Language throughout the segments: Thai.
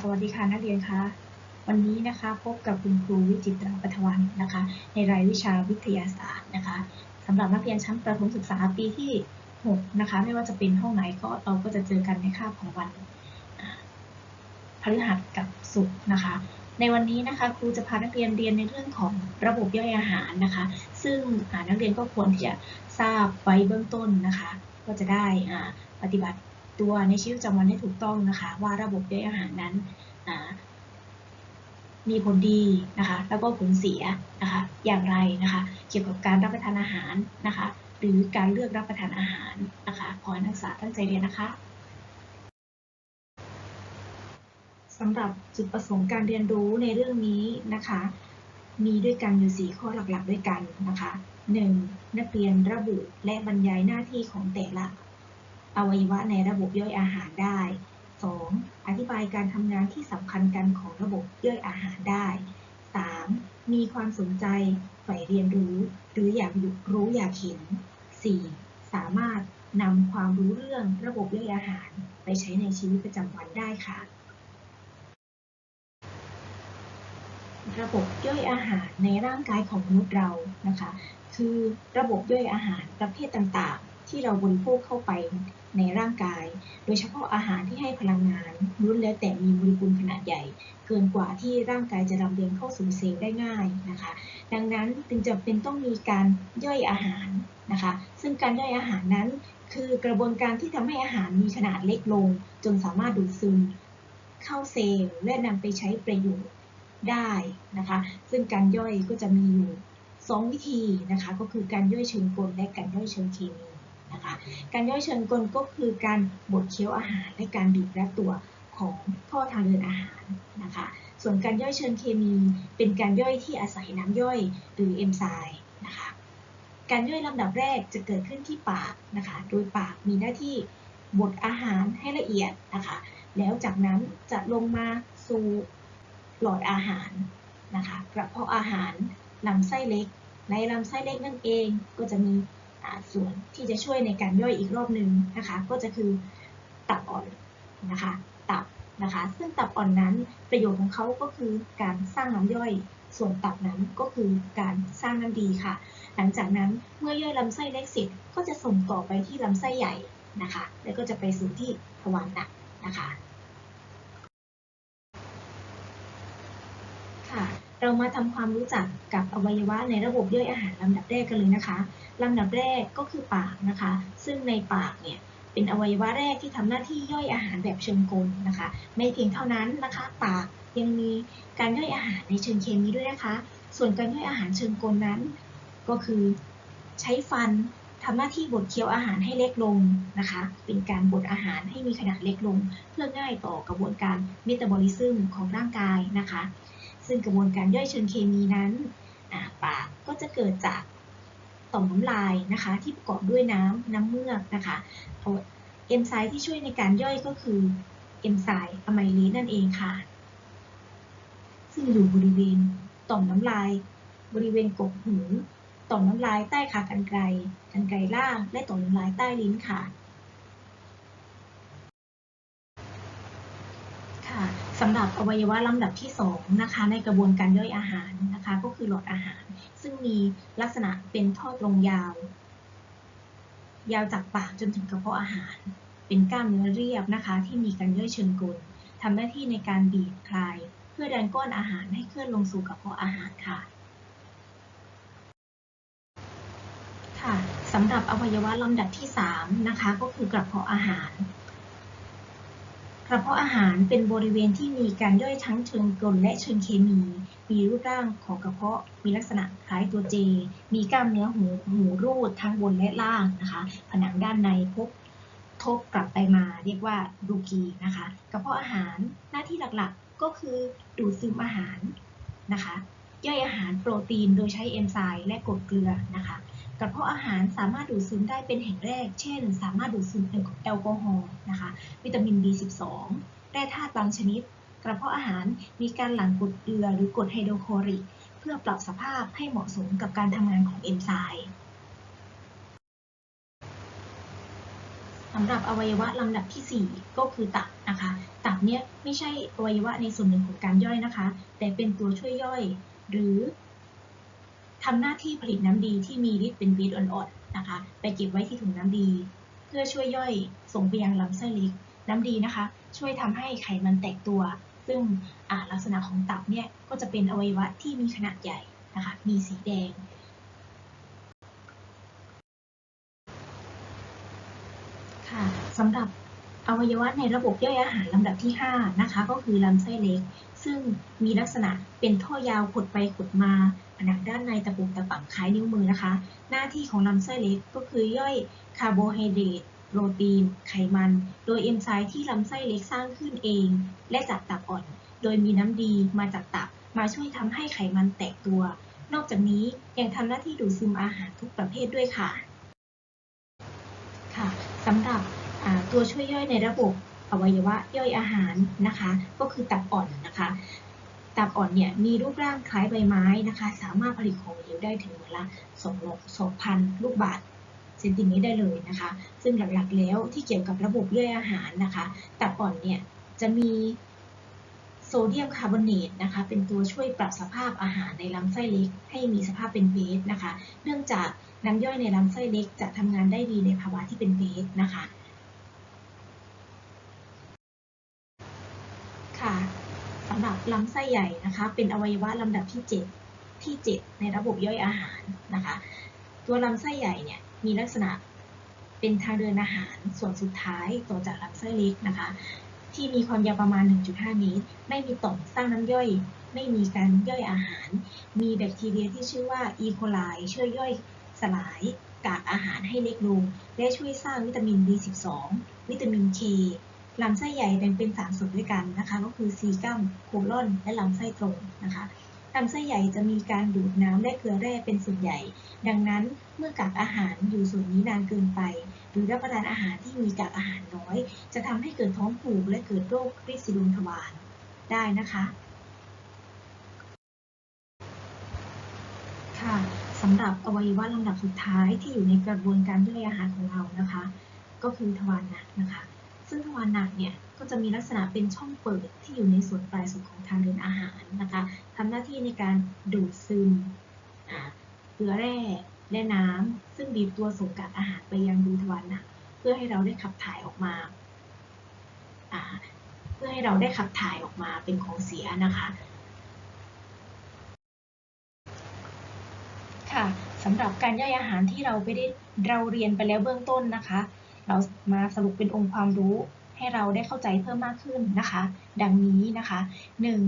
สวัสดีค่ะนักเรียนคะวันนี้นะคะพบกับคุณครูวิจิตราปัทวันนะคะ ในรายวิชาวิทยาศาสตร์นะคะสำหรับนักเรียนชั้นประถมศึกษาปีที่ 6 นะคะ ไม่ว่าจะเป็นห้องไหนก็เราก็จะเจอกันในคาบของวันพฤหัสกับศุกร์นะคะ ในวันนี้นะคะครูจะพานักเรียนเรียนในเรื่องของระบบย่อยอาหารนะคะ ซึ่งนักเรียนก็ควรที่จะทราบไว้เบื้องต้นนะคะ ก็จะได้อาปฏิบัติ ตัวในชีวิตประจำวันได้ถูกต้องนะคะ ว่าระบบย่อยอาหารนั้นมีผลดีนะคะ แล้วก็ผลเสียนะคะ อย่างไรนะคะ เกี่ยวกับการรับประทานอาหารนะคะ หรือการเลือกรับประทานอาหารนะคะขอให้นักศึกษาตั้งใจเรียนนะคะสำหรับจุดประสงค์การเรียนรู้ในเรื่องนี้นะคะ มีด้วยกันอยู่ 4 ข้อหลักๆด้วยกันนะคะ 1. นักเรียนระบุและบรรยายหน้าที่ของแต่ละ อวัยวะในระบบย่อยอาหารได้ 2. อธิบายการทำงานที่สำคัญกันของระบบย่อยอาหารได้ 3. มีความสนใจใฝ่เรียนรู้ หรืออยากรู้อยากเห็น 4. สามารถนำความรู้เรื่องระบบย่อยอาหาร ไปใช้ในชีวิตประจำวันได้ค่ะ ระบบย่อยอาหารในร่างกายของมนุษย์เรานะคะ คือระบบย่อยอาหารประเภทต่างๆ ที่เราบริโภคเข้าไปในร่างกาย โดยเฉพาะอาหารที่ให้พลังงานล้วนแล้วแต่มีโมเลกุลขนาดใหญ่ เกินกว่าที่ร่างกายจะลำเลียงเข้าสู่เซลล์ได้ง่ายนะคะ ดังนั้นจึงจำเป็นต้องมีการย่อยอาหารนะคะ ซึ่งการย่อยอาหารนั้น คือกระบวนการที่ทำให้อาหารมีขนาดเล็กลง จนสามารถดูดซึมเข้าเซลล์และนำไปใช้ประโยชน์ได้นะคะ ซึ่งการย่อยก็จะมีอยู่สองวิธีนะคะ ก็คือการย่อยเชิงกลและการย่อยเชิงเคมี นะคะการย่อยเชิงกลก็คือการบดเคี้ยวอาหารและการบีบรัดตัวของท่อทางเดินอาหารนะคะส่วนการย่อยเชิงเคมีเป็นการย่อยที่อาศัยน้ำย่อยหรือเอนไซม์นะคะการย่อยลำดับแรกจะเกิดขึ้นที่ปากนะคะโดยปากมีหน้าที่บดอาหารให้ละเอียดนะคะแล้วจากนั้นจะลงมาสู่หลอดอาหารนะคะกระเพาะอาหารลำไส้เล็ก ในลำไส้เล็กนั่นเองก็จะมี ส่วนที่จะช่วยในการย่อยอีกรอบหนึ่งนะคะ ก็จะคือตับอ่อนนะคะ ตับนะคะ ซึ่งตับอ่อนนั้นประโยชน์ของเขาก็คือการสร้างน้ำย่อย ส่วนตับนั้นก็คือการสร้างน้ำดีค่ะ หลังจากนั้นเมื่อย่อยลำไส้เล็กเสร็จก็จะส่งต่อไปที่ลำไส้ใหญ่นะคะ แล้วก็จะไปสู่ที่ทวารหนักนะคะ ค่ะ เรามาทำความรู้จักกับอวัยวะในระบบย่อยอาหารลำดับแรกกันเลยนะคะลำดับแรกก็คือปากนะคะ ซึ่งในปากเนี่ยเป็นอวัยวะแรกที่ทำหน้าที่ย่อยอาหารแบบเชิงกลนะคะ ไม่เพียงเท่านั้นนะคะ ปากยังมีการย่อยอาหารในเชิงเคมีด้วยนะคะ ส่วนการย่อยอาหารเชิงกลนั้น ก็คือใช้ฟันทำหน้าที่บดเคี้ยวอาหารให้เล็กลงนะคะ เป็นการบดอาหารให้มีขนาดเล็กลง เพื่อง่ายต่อกระบวนการเมตาบอลิซึมของร่างกายนะคะ ซึ่งกระบวนการย่อยเชิงเคมีนั้นปากก็จะเกิดจากต่อมน้ำลายนะคะที่ประกอบด้วยน้ำน้ำเมือกนะคะเอาเอนไซม์ที่ช่วยในการย่อยก็คือเอนไซม์อะไมเลสนั่นเองค่ะ ซึ่งอยู่บริเวณต่อมน้ำลาย บริเวณกกหู ต่อมน้ำลายใต้ขากรรไกรกรรไกรล่าง และต่อมน้ำลายใต้ลิ้นค่ะ ค่ะ สำหรับอวัยวะลำดับที่2นะคะในกระบวนการย่อยอาหารนะคะก็คือหลอดอาหาร ซึ่งมีลักษณะเป็นท่อตรงยาว ยาวจากปากจนถึงกระเพาะอาหาร เป็นกล้ามเนื้อเรียบนะคะที่มีการย่อยเชิงกลทำหน้าที่ในการบีบคลาย เพื่อดันก้อนอาหารให้เคลื่อนลงสู่กระเพาะอาหารค่ะค่ะสำหรับอวัยวะลำดับที่3นะคะก็คือกระเพาะอาหาร กระเพาะอาหารเป็นบริเวณที่มีการย่อยทั้งเชิงกลและเชิงเคมี มีรูปร่างของกระเพาะ มีลักษณะคล้ายตัวเจ มีกล้ามเนื้อหูหูรูดทั้งบนและล่างนะคะ ผนังด้านในพบทบกลับไปมาเรียกว่าดูกีนะคะ กระเพาะอาหารหน้าที่หลักๆก็คือดูดซึมอาหารนะคะ ย่อยอาหารโปรตีนโดยใช้เอนไซม์และกรดเกลือนะคะ กระเพาะอาหารสามารถดูดซึมได้เป็นแห่งแรก เช่น สามารถดูดซึมแอลกอฮอล์นะคะวิตามิน B12 แร่ธาตุบางชนิด กระเพาะอาหารมีการหลั่งกรดเกลือหรือกรดไฮโดรคลอริก เพื่อปรับสภาพให้เหมาะสมกับการทำงานของเอนไซม์สำหรับอวัยวะลำดับที่ 4 ก็คือตับนะคะ ตับเนี่ยไม่ใช่อวัยวะในส่วนหนึ่งของการย่อยนะคะ แต่เป็นตัวช่วยย่อย หรือ ทำหน้าที่ผลิตน้ำดีที่มีฤทธิ์เป็นเบสอ่อนๆนะคะ ไปเก็บไว้ที่ถุงน้ำดี เพื่อช่วยย่อยส่งไปยังลำไส้เล็ก น้ำดีนะคะ ช่วยทำให้ไขมันแตกตัว ซึ่งลักษณะของตับเนี่ยก็จะเป็นอวัยวะที่มีขนาดใหญ่นะคะมีสีแดงค่ะสำหรับ อวัยวะในระบบย่อยอาหารลำดับที่ 5 นะคะ ก็คือลำไส้เล็ก ซึ่งมีลักษณะเป็นท่อยาวขดไปขดมาผนังด้านในตะปุกตะปังคล้ายนิ้วมือนะคะ หน้าที่ของลำไส้เล็กก็คือย่อยคาร์โบไฮเดรตโปรตีน ไขมัน โดยเอนไซม์ที่ลำไส้เล็กสร้างขึ้นเอง และจากตับอ่อน โดยมีน้ำดีมาจากตับ มาช่วยทำให้ไขมันแตกตัว นอกจากนี้ยังทำหน้าที่ดูดซึมอาหารทุกประเภทด้วยค่ะ ค่ะสำหรับ ตัวช่วยย่อยในระบบอวัยวะย่อยอาหารนะคะ ก็คือตับอ่อนนะคะ ตับอ่อนเนี่ยมีรูปร่างคล้ายใบไม้นะคะ สามารถผลิตของเหลวได้ถึงวันละ2,000ลูกบาศก์เซนติเมตรได้เลยนะคะ ซึ่งหลักๆแล้วที่เกี่ยวกับระบบย่อยอาหารนะคะ ตับอ่อนเนี่ยจะมีโซเดียมคาร์บอเนตนะคะ เป็นตัวช่วยปรับสภาพอาหารในลำไส้เล็ก ให้มีสภาพเป็นเบสนะคะ เนื่องจากน้ำย่อยในลำไส้เล็กจะทำงานได้ดีในภาวะที่เป็นเบสนะคะสำหรับ ลำไส้ใหญ่นะคะ เป็นอวัยวะลำดับที่ 7 ที่ 7 ในระบบย่อยอาหารนะคะ ตัวลำไส้ใหญ่เนี่ยมีลักษณะเป็นทางเดินอาหารส่วนสุดท้ายต่อจากลำไส้เล็กนะคะ ที่มีความยาวประมาณ 1.5 เมตร ไม่มีต่อมสร้างน้ำย่อย ไม่มีการย่อยอาหาร มีแบคทีเรียที่ชื่อว่าอีโคไลช่วยย่อยสลายกากอาหารให้เล็กลง และช่วยสร้างวิตามิน B12 วิตามิน K ลำไส้ใหญ่แบ่งเป็น3ส่วนด้วยกันนะคะ ก็คือซีกัมโคลอน และลำไส้ตรงนะคะลำไส้ใหญ่จะมีการดูดน้ำและเกลือแร่เป็นส่วนใหญ่ ดังนั้นเมื่อกากอาหารอยู่ส่วนนี้นานเกินไป หรือรับประทานอาหารที่มีกากอาหารน้อย จะทำให้เกิดท้องผูกและเกิดโรคริดสีดวงทวารได้นะคะค่ะสำหรับอวัยวะลำดับสุดท้ายที่อยู่ในกระบวนการย่อยอาหารของเรานะคะ ก็คือทวารหนักนะคะ ซึ่งทวารหนักเนี่ยก็จะมีลักษณะเป็นช่องเปิดที่อยู่ในส่วนปลายสุดของทางเดินอาหารนะคะทำหน้าที่ในการดูดซึมเกลือแร่และน้ำซึ่งบีบตัวส่งกากอาหารไปยังรูทวารหนักเพื่อให้เราได้ขับถ่ายออกมาเพื่อให้เราได้ขับถ่ายออกมาเป็นของเสียนะคะ ค่ะสำหรับการย่อยอาหารที่เราไปได้เราเรียนไปแล้วเบื้องต้นนะคะ เรามาสรุปเป็นองค์ความรู้ให้เราได้เข้าใจเพิ่มมากขึ้นนะคะ ดังนี้นะคะ 1.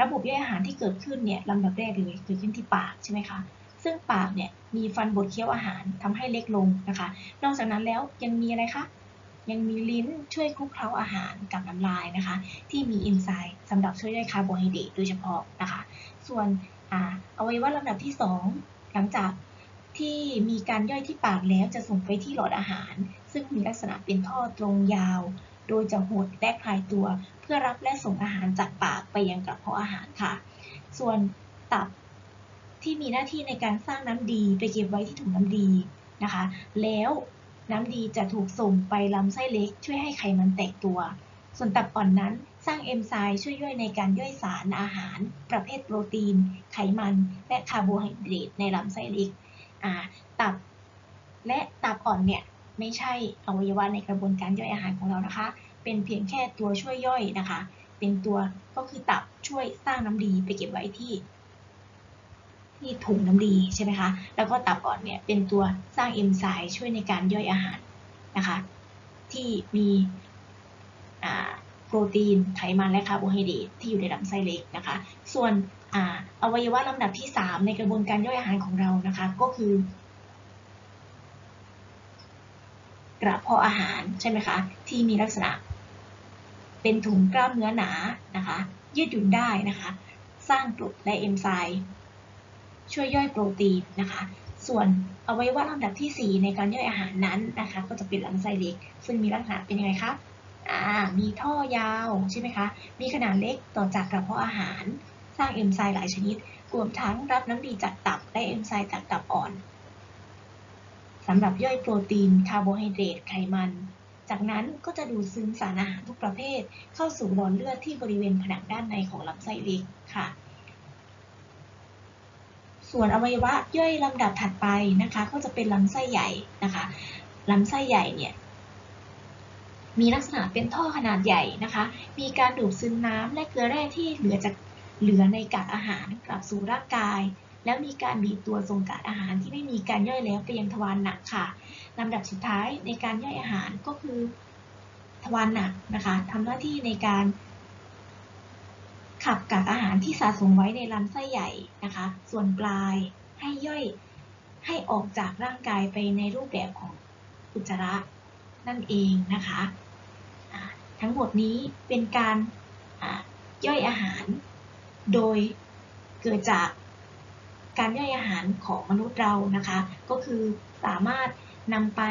ระบบย่อยอาหารที่เกิดขึ้นเนี่ยลำดับแรกเลยเกิดขึ้นที่ปากใช่ไหมคะซึ่งปากเนี่ยมีฟันบดเคี้ยวอาหารทำให้เล็กลงนะคะ นอกจากนั้นแล้วยังมีอะไรคะยังมีลิ้นช่วยคลุกเคล้าอาหารกับน้ำลายนะคะ ที่มีเอนไซม์สำหรับช่วยย่อยคาร์โบไฮเดรตโดยเฉพาะนะคะ ส่วนอ่าอวัยวะลำดับที่ 2 หลังจากที่มีการย่อยที่ปากแล้วจะส่งไปที่หลอดอาหาร ซึ่งมีลักษณะเป็นท่อตรงยาว โดยจะหดและคลายตัว เพื่อรับและส่งอาหารจากปากไปยังกระเพาะอาหารค่ะ ส่วนตับที่มีหน้าที่ในการสร้างน้ำดีไปเก็บไว้ที่ถุงน้ำดีนะคะ แล้วน้ำดีจะถูกส่งไปลำไส้เล็ก ช่วยให้ไขมันแตกตัว ส่วนตับอ่อนนั้นสร้างเอนไซม์ช่วยย่อยในการย่อยสารอาหาร ประเภทโปรตีน ไขมัน และคาร์โบไฮเดรตในลำไส้เล็กตับ และตับอ่อนเนี่ย ไม่ใช่อวัยวะในกระบวนการย่อยอาหารของเรานะคะ เป็นเพียงแค่ตัวช่วยย่อยนะคะ เป็นตัวก็คือตับช่วยสร้างน้ำดีไปเก็บไว้ที่ ที่ถุงน้ำดีใช่ไหมคะ แล้วก็ตับอ่อนเนี่ยเป็นตัวสร้างเอนไซม์ช่วยในการย่อยอาหารนะคะ ที่มีโปรตีนไขมันและคาร์โบไฮเดรตที่อยู่ในลำไส้เล็กนะคะ ส่วนออวัยวะลำดับที่ 3 ในกระบวนการย่อยอาหารของเรานะคะ ก็คือ กระเพาะอาหารใช่ไหมคะที่มีลักษณะ เป็นถุงกล้ามเนื้อหนานะคะยืดหยุ่นได้นะคะ สร้างกรดและเอนไซม์ช่วยย่อยโปรตีนนะคะ ส่วนอวัยวะลำดับที่ 4 ในการย่อยอาหารนั้นนะคะ ก็จะเป็นลำไส้เล็ก ซึ่งมีลักษณะเป็นยังไงคะอ่ามีท่อยาวใช่ไหมคะ มีขนาดเล็กต่อจากกระเพาะอาหาร สร้างเอนไซม์หลายชนิด รวมทั้งรับน้ำดีจากตับและเอนไซม์จากตับอ่อน สำหรับย่อยโปรตีน คาร์โบไฮเดรต ไขมัน จากนั้นก็จะดูดซึมสารอาหารทุกประเภท เข้าสู่หลอดเลือดที่บริเวณผนังด้านในของลำไส้เล็กค่ะ ส่วนอวัยวะย่อยลำดับถัดไปนะคะ ก็จะเป็นลำไส้ใหญ่นะคะลำไส้ใหญ่เนี่ยมีลักษณะเป็นท่อขนาดใหญ่นะคะ มีการดูดซึมน้ำและเกลือแร่ที่เหลือจากเหลือในกากอาหารกลับสู่ร่างกาย แล้วมีการบีบตัวส่งกากอาหารที่ไม่มีการย่อยแล้วไปยังทวารหนักค่ะลำดับสุดท้ายในการย่อยอาหารก็คือทวารหนักนะคะทำหน้าที่ในการขับกากอาหารที่สะสมไว้ในลำไส้ใหญ่นะคะ ส่วนปลายให้ย่อยให้ออกจากร่างกายไปในรูปแบบของอุจจาระนั่นเองนะคะทั้งหมดนี้เป็นการย่อยอาหารโดยเกิดจาก การย่อยอาหารของมนุษย์เรานะคะ ก็คือสามารถนำไป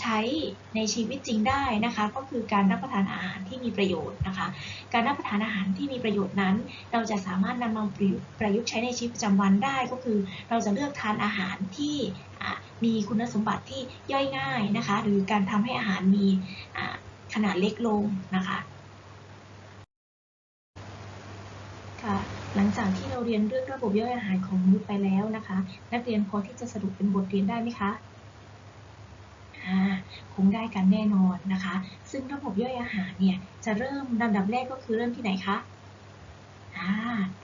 ใช้ในชีวิตจริงได้นะคะ ก็คือการรับประทานอาหารที่มีประโยชน์นะคะ การรับประทานอาหารที่มีประโยชน์นั้น เราจะสามารถนำมาประยุกต์ประยุกต์ใช้ในชีวิตประจำวันได้ ก็คือเราจะเลือกทานอาหารที่มีคุณสมบัติที่ย่อยง่ายนะคะ หรือการทำให้อาหารมีขนาดเล็กลงนะคะค่ะ หลังจากที่เราเรียนเรื่องระบบย่อยอาหารของมนุษย์ไปแล้วนะคะ นักเรียนพอที่จะสรุปเป็นบทเรียนได้ไหมคะคงได้กันแน่นอนนะคะ ซึ่งระบบย่อยอาหารเนี่ยจะเริ่มลำดับแรกก็คือเริ่มที่ไหนคะ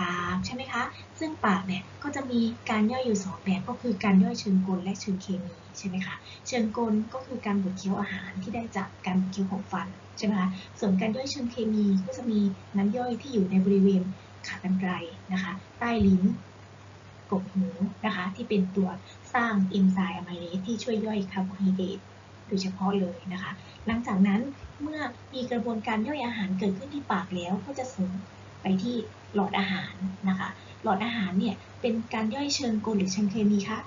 ปากใช่ไหมคะ ซึ่งปากเนี่ยก็จะมีการย่อยอยู่สองแบบก็คือการย่อยเชิงกลและเชิงเคมีใช่ไหมคะเชิงกลก็คือการบดเคี้ยวอาหารที่ได้จากการบดเคี้ยวของฟันใช่ไหมคะส่วนการย่อยเชิงเคมีก็จะมีน้ำย่อยที่อยู่ในบริเวณ ขากรรไกรนะคะ ใต้ลิ้นกบหูนะคะ ที่เป็นตัวสร้างเอนไซม์อะไมเลสที่ช่วยย่อยคาร์โบไฮเดรตโดยเฉพาะเลยนะคะ หลังจากนั้นเมื่อมีกระบวนการย่อยอาหารเกิดขึ้นที่ปากแล้วก็จะส่งไปที่หลอดอาหารนะคะ หลอดอาหารเนี่ยเป็นการย่อยเชิงกลหรือเชิงเคมีคะ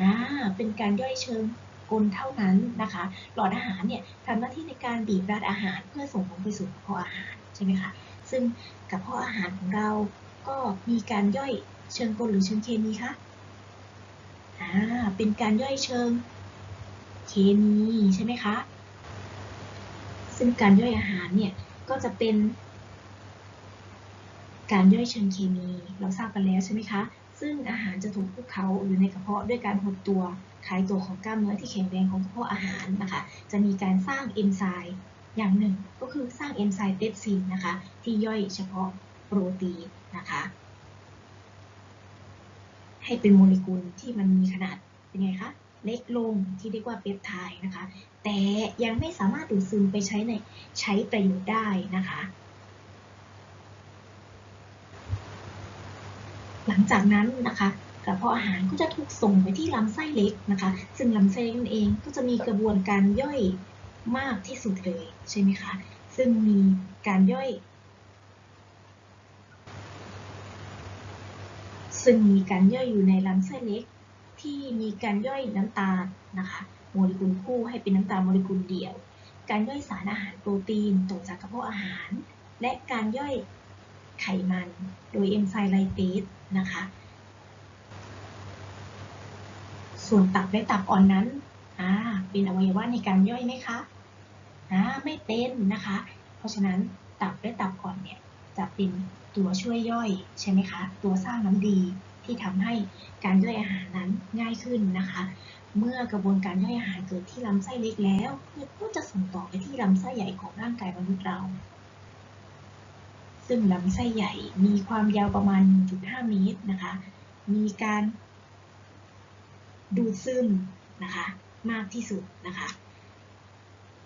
อ่าเป็นการย่อยเชิงกลเท่านั้นนะคะ หลอดอาหารเนี่ยทำหน้าที่ในการบีบรัดอาหารเพื่อส่งลงไปสู่กระเพาะอาหารใช่ไหมคะ ซึ่งกระเพาะอาหารของเราก็มีการย่อยเชิงกลหรือเชิงเคมีคะอ่าเป็นการย่อยเชิงเคมีใช่ไหมคะ ซึ่งการย่อยอาหารเนี่ยก็จะเป็น การย่อยเชิงเคมี เราทราบกันแล้วใช่ไหมคะ ซึ่งอาหารจะถูกคลุกเคล้าอยู่ในกระเพาะด้วยการหดตัวคลายตัวของกล้ามเนื้อที่แข็งแรงของกระเพาะอาหารนะคะ จะมีการสร้างเอนไซม์ อย่างหนึ่งก็คือสร้างเอนไซม์เปปซินนะคะที่ย่อยเฉพาะโปรตีนนะคะให้เป็นโมเลกุลที่มันมีขนาดเป็นไงคะเล็กลงที่เรียกว่าเปปไทด์นะคะ แต่ยังไม่สามารถดูดซึมไปใช้ในใช้ประโยชน์ได้นะคะ หลังจากนั้นนะคะกระเพาะอาหารก็จะถูกส่งไปที่ลำไส้เล็กนะคะ ซึ่งลำไส้เล็กนั่นเองก็จะมีกระบวนการย่อย มากที่สุดเลยใช่ไหมคะ ซึ่งมีการย่อย ซึ่งมีการย่อยอยู่ในลำไส้เล็ก ที่มีการย่อยน้ำตาลนะคะโมเลกุลคู่ให้เป็นน้ำตาลโมเลกุลเดี่ยว การย่อยสารอาหารโปรตีนต่อจากกระเพาะอาหาร และการย่อยไขมัน โดยเอนไซม์ไลเปสนะคะ ส่วนตับและตับอ่อนนั้น เป็นอวัยวะในการย่อยไหมคะ อ่าไม่เป็นนะคะ เพราะฉะนั้นตับและตับอ่อนเนี่ยจะเป็นตัวช่วยย่อยใช่ไหมคะ ตัวสร้างน้ำดีที่ทำให้การย่อยอาหารนั้นง่ายขึ้นนะคะ เมื่อกระบวนการย่อยอาหารเกิดที่ลำไส้เล็กแล้วก็จะส่งต่อไปที่ลำไส้ใหญ่ของร่างกายมนุษย์เรา ซึ่งลำไส้ใหญ่มีความยาวประมาณ 1.5 เมตรนะคะ มีการดูดซึมนะคะ มากที่สุดนะคะ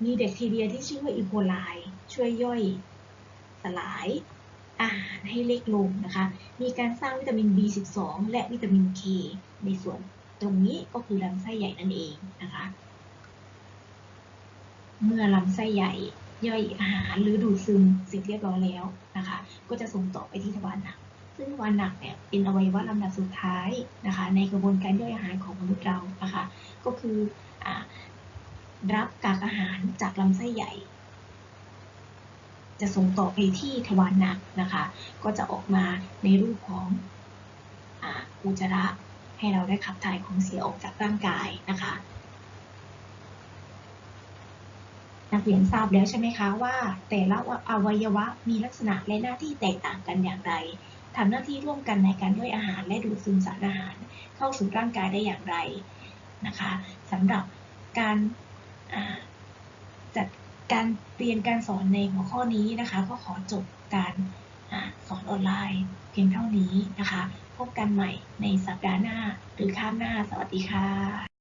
มีแบคทีเรียที่ชื่อว่าอีโคไลช่วยย่อยสลายอาหารให้เล็กลงนะคะ มีการสร้างวิตามิน B12 และวิตามิน K ในส่วนตรงนี้ก็คือลำไส้ใหญ่นั่นเองนะคะ เมื่อลำไส้ใหญ่ย่อยอาหารหรือดูดซึมเสร็จเรียบร้อยแล้วนะคะ ก็จะส่งต่อไปที่ทวารหนัก ซึ่งทวารหนักเนี่ยเป็นอวัยวะลำดับสุดท้ายนะคะ ในกระบวนการย่อยอาหารของมนุษย์เรานะคะ ก็คืออา รับกากอาหารจากลำไส้ใหญ่ จะส่งต่อไปที่ทวารหนักนะคะ ก็จะออกมาในรูปของอุจจาระให้เราได้ขับถ่ายของเสียออกจากร่างกายนะคะ นักเรียนทราบแล้วใช่ไหมคะว่า แต่ละอวัยวะมีลักษณะและหน้าที่แตกต่างกันอย่างไรทำหน้าที่ร่วมกันในการย่อยอาหารและดูดซึมสารอาหาร เข้าสู่ร่างกายได้อย่างไรนะคะสำหรับการ จัดการเรียนการสอนในหัวข้อนี้นะคะ ก็ขอจบการอสอนออนไลน์เพียงเท่านี้นะคะ พบกันใหม่ในสัปดาห์หน้าหรือข้ามหน้า สวัสดีค่ะ